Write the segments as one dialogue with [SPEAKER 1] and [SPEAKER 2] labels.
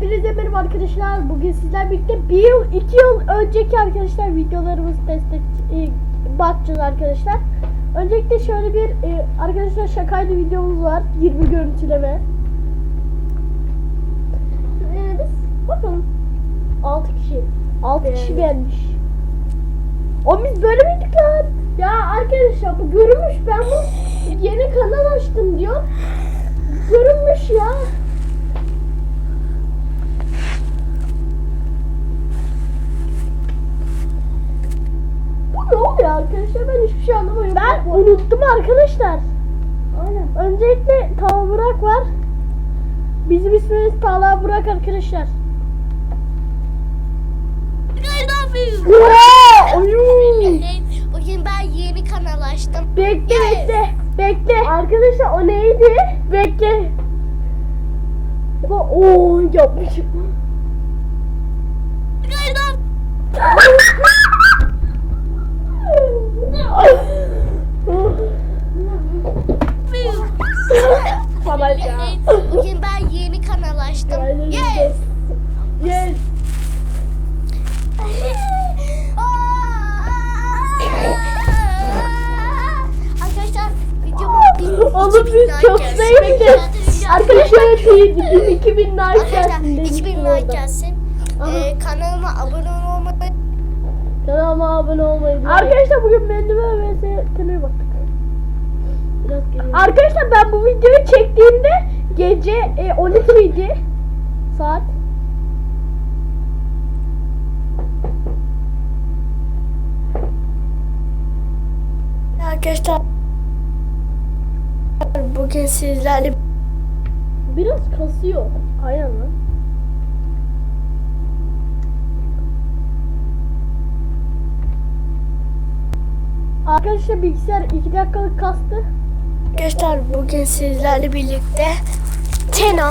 [SPEAKER 1] Hepinize merhaba arkadaşlar. Bugün sizler birlikte bir yıl, iki yıl önceki arkadaşlar videolarımız destek e, bakacağız arkadaşlar. Öncelikle şöyle bir e, arkadaşlar şakaydı videomuz var. 20 görüntüleme. E, biz bakalım. 6 kişi. 6 kişi beğenmiş. O biz böyle miydik lan? Ya arkadaşlar bu görünmüş ben bu yeni kanal açtım diyor. Görünmüş ya. Bu ne oluyor arkadaşlar? Ben hiçbir şey anlamıyorum. Ben unuttum arkadaşlar. Aynen. Öncelikle Talha Burak var. Bizim ismimiz Talha Burak arkadaşlar.
[SPEAKER 2] Bugün ben yeni kanal açtım.
[SPEAKER 1] Bekle bekle. Bekle. Arkadaşlar o neydi? Bekle. Ooo yapmışım. Babacığım.
[SPEAKER 2] Bugün ben yeni kanal açtım. Yes.
[SPEAKER 1] Yes.
[SPEAKER 2] Arkadaşlar videomu
[SPEAKER 1] Oğlum biz çok sevdik.
[SPEAKER 2] Arkadaşlar,
[SPEAKER 1] Arkadaşlar değil. 2000 like gelsin.
[SPEAKER 2] 2000 like gelsin. Ee, kanalıma abone olmayı
[SPEAKER 1] Kanalıma abone olmayı Arkadaşlar bugün Mendebe ve Seyahatine baktık. Biraz Arkadaşlar ben bu videoyu çektiğimde gece e, 12 idi. Saat.
[SPEAKER 2] Arkadaşlar bugün sizlerle
[SPEAKER 1] Biraz kasıyor. Aynen Arkadaşlar bilgisayar 2 dakikalık kastı.
[SPEAKER 2] Arkadaşlar bugün sizlerle birlikte Teno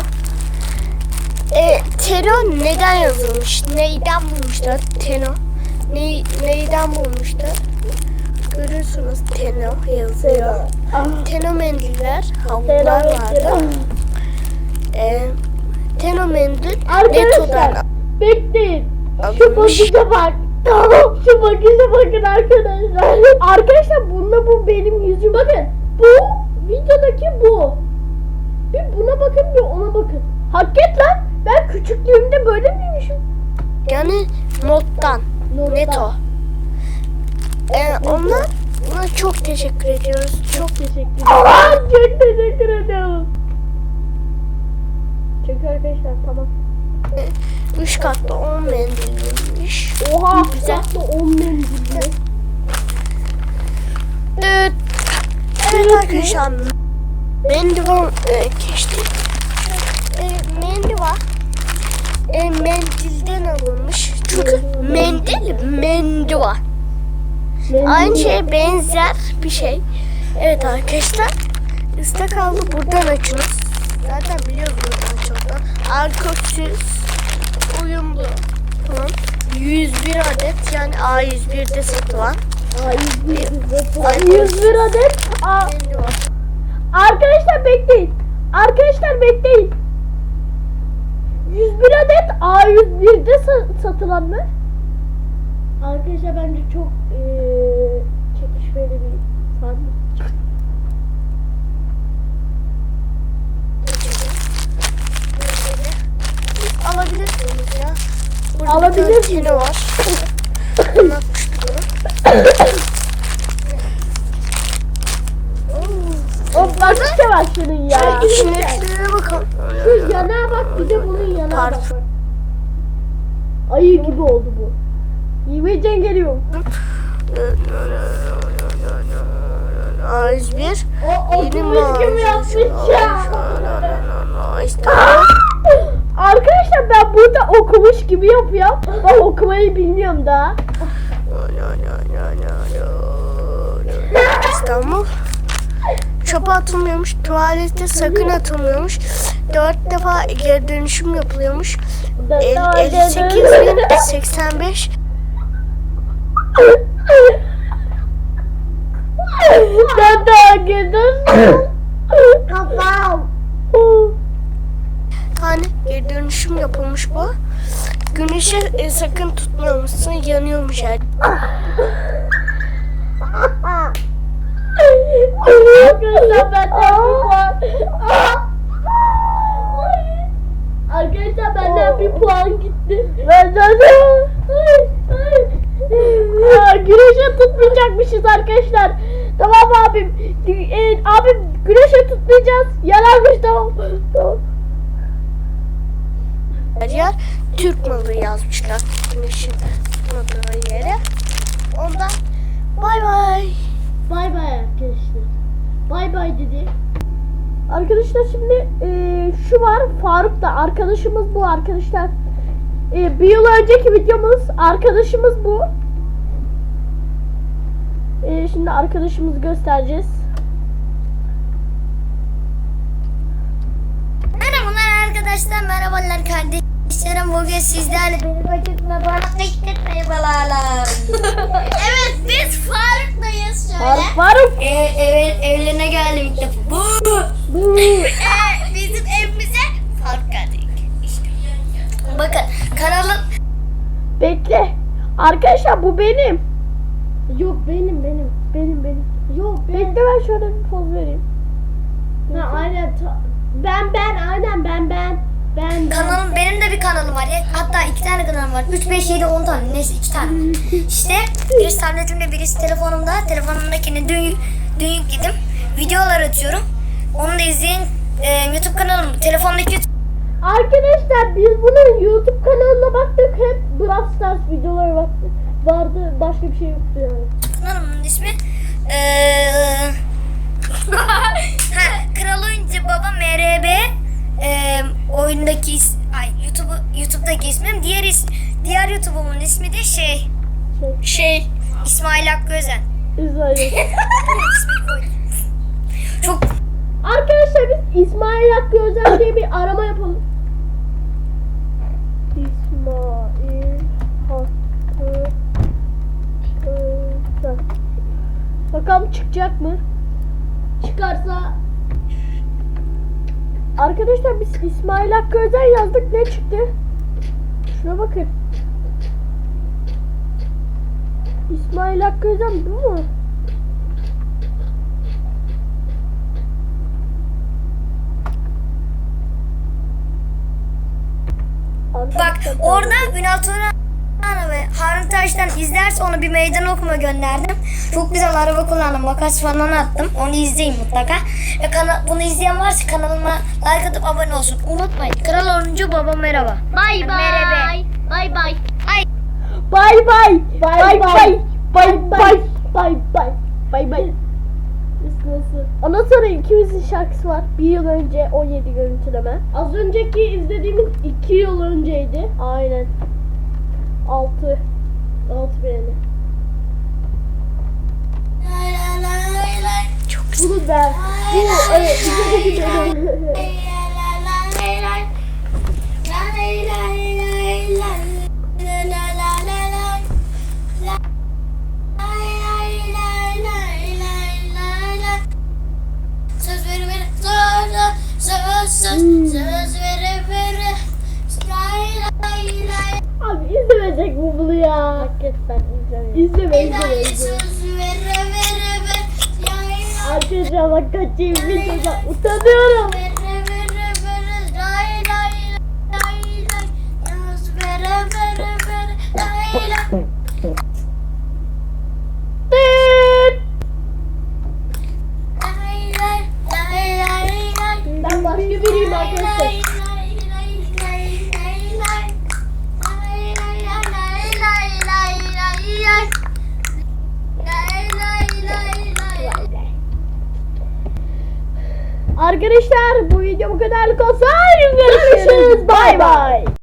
[SPEAKER 2] e, Teno neden yazılmış? Neyden bulmuşlar Teno? Ne, neyden bulmuşlar? Görürsünüz Teno yazıyor. Teno mendiller, havlular vardı. E, Teno mendil
[SPEAKER 1] Arkadaşlar
[SPEAKER 2] Neto'dan
[SPEAKER 1] bekleyin. Şu bakışa bak. Tamam şu bakışa bakın arkadaşlar. Arkadaşlar bunda bu benim yüzüm. Bakın bu videodaki bu. Bir buna bakın bir ona bakın. Hak et lan. Ben küçüklüğümde böyle miymişim?
[SPEAKER 2] Yani nottan.
[SPEAKER 1] Nottan.
[SPEAKER 2] Neto. E, onlar buna çok teşekkür ediyoruz. Çok
[SPEAKER 1] Teşekkür ederim. Çok teşekkür ederim. Çünkü arkadaşlar tamam.
[SPEAKER 2] Üç katlı 10 mendilmiş.
[SPEAKER 1] Oha
[SPEAKER 2] Güzel.
[SPEAKER 1] güzel. 10 mendilli.
[SPEAKER 2] Evet. Evet arkadaşlar. Mendivan e, geçti. E, mendiva e, mendilden alınmış. Çünkü mendil mendiva. Aynı şeye benzer bir şey. Evet arkadaşlar. Üstte kaldı buradan açınız. Zaten biliyoruz Alkotüs uyumlu. Tamam. 101 adet yani A101'de satılan
[SPEAKER 1] Aa, 101 101 adet.
[SPEAKER 2] Mendiva.
[SPEAKER 1] Arkadaşlar bekleyin. Arkadaşlar bekleyin. 101 adet A101'de sa- satılan mı? Arkadaşlar bence çok eee çekişmeli bir sahne.
[SPEAKER 2] Alabilirsiniz ya. Tane var.
[SPEAKER 1] O bakışa bak şunun ya.
[SPEAKER 2] İçindekilere bakalım.
[SPEAKER 1] Şu yana bak bir de bunun yana bak. Ayı gibi oldu bu. Yemeyeceksin geliyor.
[SPEAKER 2] A101
[SPEAKER 1] O okumuş gibi yapmış ya.
[SPEAKER 2] İşte
[SPEAKER 1] Arkadaşlar ben burada okumuş gibi yapıyorum. Ben okumayı bilmiyorum daha.
[SPEAKER 2] İstanbul Çöpe atılmıyormuş, tuvalete sakın atılmıyormuş. Dört defa geri dönüşüm yapılıyormuş. El- 58 bin 85
[SPEAKER 1] Dada gidiyorsun.
[SPEAKER 2] tane tane geri dönüşüm yapılmış bu. Güneşe e, sakın tutmuyormuşsun yanıyormuş her.
[SPEAKER 1] Arkadaşlar benden bir puan. Arkadaşlar benden bir puan gitti. Benden de. Aa, Güneşe tutmayacakmışız arkadaşlar. Tamam abim. E, abim güneşe tutmayacağız. Yalanmış tamam. Tamam.
[SPEAKER 2] Yer Türk malı yazmışlar güneşin tutmadığı yere. Ondan bay bay.
[SPEAKER 1] Bay bay arkadaşlar. Bay bay dedi. Arkadaşlar şimdi e, şu var Faruk da arkadaşımız bu arkadaşlar. E, bir yıl önceki videomuz arkadaşımız bu. E, şimdi arkadaşımızı göstereceğiz.
[SPEAKER 3] Merhabalar arkadaşlar, merhabalar kardeşlerim. Bugün sizlerle benim vakitme bana beklet merhabalar. evet, biz Faruk'layız şöyle.
[SPEAKER 1] Faruk Faruk.
[SPEAKER 3] Ee, evet, evlerine geldim ilk defa. Bu. Ee, bizim evimize Faruk geldik. İşte. Bakın, kanalım
[SPEAKER 1] Bekle. Arkadaşlar bu benim. Yok benim benim. Benim benim. Yok Bekle ben şöyle bir poz vereyim. Ha aynen. Ben ben aynen ben ben. Ben
[SPEAKER 3] Kanalım benim de bir kanalım var. Ya, Hatta iki tane kanalım var. 3, 5, 7, 10 tane. Neyse iki tane. İşte birisi tabletimde birisi telefonumda. Telefonumdakini dün, dün yükledim. Videolar atıyorum. Onu da izleyin. Ee, YouTube kanalım. Telefondaki
[SPEAKER 1] Arkadaşlar biz bunun YouTube kanalına baktık hep Brawl Stars videoları baktık. Vardı başka bir şey yoktu yani.
[SPEAKER 3] kanalımın ismi. Ee, ha, Kral Oyuncu Baba MRB ee, oyundaki is, ay YouTube YouTube'daki ismim. Diğer is, diğer YouTube'umun ismi de şey
[SPEAKER 1] Şey,
[SPEAKER 3] İsmail Hakkı Özen.
[SPEAKER 1] İsmail.
[SPEAKER 3] Çok
[SPEAKER 1] Arkadaşlar biz İsmail Hakkı Özel diye bir arama yapalım. İsmail Hakkı. Bakalım çıkacak mı? Çıkarsa Arkadaşlar biz İsmail Hakkı Özel yazdık ne çıktı? Şuna bakın. İsmail Hakkı Özel bu mu?
[SPEAKER 3] Bak
[SPEAKER 1] Arkadaşlar,
[SPEAKER 3] orada Ve Harun Taş'tan izlerse onu bir meydan okuma gönderdim. Çok güzel araba kullandım. Makas falan attım. Onu izleyin mutlaka. Ve kana- bunu izleyen varsa kanalıma like atıp abone olsun. Unutmayın. Kral Oyuncu Baba merhaba.
[SPEAKER 1] Bay
[SPEAKER 3] Merhaba.
[SPEAKER 1] Bay bay.
[SPEAKER 3] Ay.
[SPEAKER 1] Bay bay. Bay bay. Bay bay. Bay bay. Bay bay. Nasıl? Ondan sonra ikimizin şarkısı var. Bir yıl önce 17 görüntüleme. Az önceki izlediğimiz 2 yıl önceydi. Aynen. 6. 6 beğeni.
[SPEAKER 2] Çok
[SPEAKER 1] Bunu ben. Bu evet. İzlemeyecek bu bunu ya. Hakikaten izleme. İzleme izleme izleme. Arkadaşlar bak kaçayım videoda utanıyorum.
[SPEAKER 3] vere vere
[SPEAKER 1] Arkadaşlar bu video bu